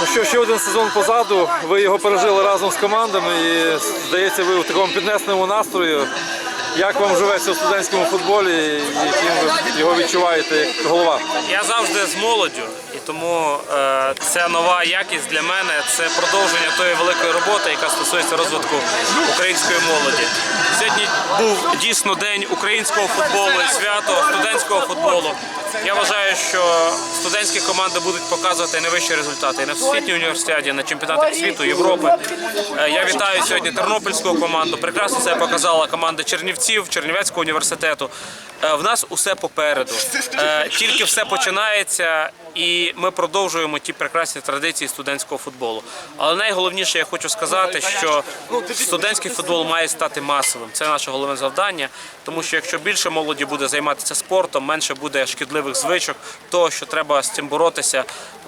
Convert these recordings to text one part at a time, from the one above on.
Ну що, ще один сезон позаду. Ви його пережили разом з командами і здається, ви у такому піднесеному настрою. Як вам живеться у студентському футболі, і яким ви його відчуваєте як голова? Я завжди з молоддю, і тому е, це нова якість для мене. Це продовження тої великої роботи, яка стосується розвитку української молоді. Сьогодні був дійсно день українського футболу свято студентського футболу. Я вважаю, що студентські команди будуть показувати найвищі результати і на всесвітній університеті, і на чемпіонатах світу, Європи. Е, Я вітаю сьогодні тернопільську команду. Прекрасно себе показала команда Чернівців, Чернівецького університету. Е, В нас усе попереду. Е, Тільки все починається, і ми продовжуємо ті прекрасні традиції студентського футболу. Але найголовніше, я хочу сказати, що студентський футбол має стати масовим. Це наше головне завдання, тому що якщо більше молоді буде займатися спортом, менше буде шкідливих звичок, того, що треба з цим боротися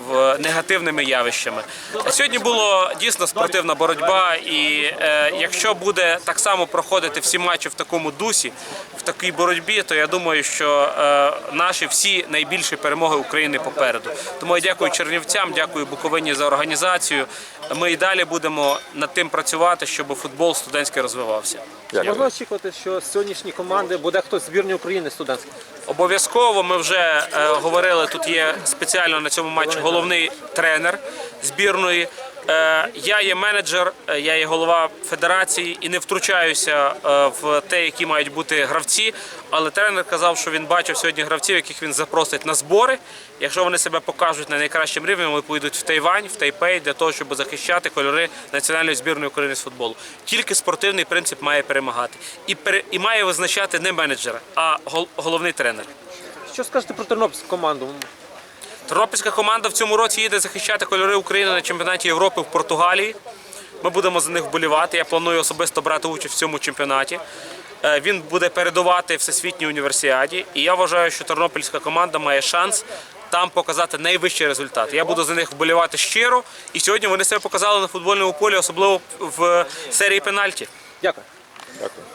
в негативними явищами. Сьогодні була дійсно спортивна боротьба, і е, якщо буде так само проходити всі матчі в такому дусі, в такій боротьбі, то я думаю, що е, наші всі найбільші перемоги України попереду. Тому я дякую Чернівцям, дякую Буковині за організацію. Ми і далі будемо над тим працювати, щоб футбол студентський розвивався. Можна очікувати, що з сьогоднішні команди буде хтось з збірної України студентський? Обов'язково ми вже е, говорили. Тут є спеціально на цьому матчі головний тренер збірної. Е, я є менеджер, е, я є голова федерації і не втручаюся е, в те, які мають бути гравці. Але тренер казав, що він бачив сьогодні гравців, яких він запросить на збори. Якщо вони себе покажуть на найкращому рівні, вони поїдуть в Тайвань, в Тайпей для того, щоб захищати кольори національної збірної України з футболу. Тільки спортивний принцип має перемагати і і має визначати не менеджер, а гол- головний тренер. Що скажете про тернопільську команду? Тернопільська команда в цьому році їде захищати кольори України на чемпіонаті Європи в Португалії. Ми будемо за них вболівати. Я планую особисто брати участь в цьому чемпіонаті. Е, Він буде передувати всесвітній універсіаді. І я вважаю, що тернопільська команда має шанс там показати найвищий результат. Я буду за них вболівати щиро. І сьогодні вони себе показали на футбольному полі, особливо в серії пенальті. Дякую. Дякую.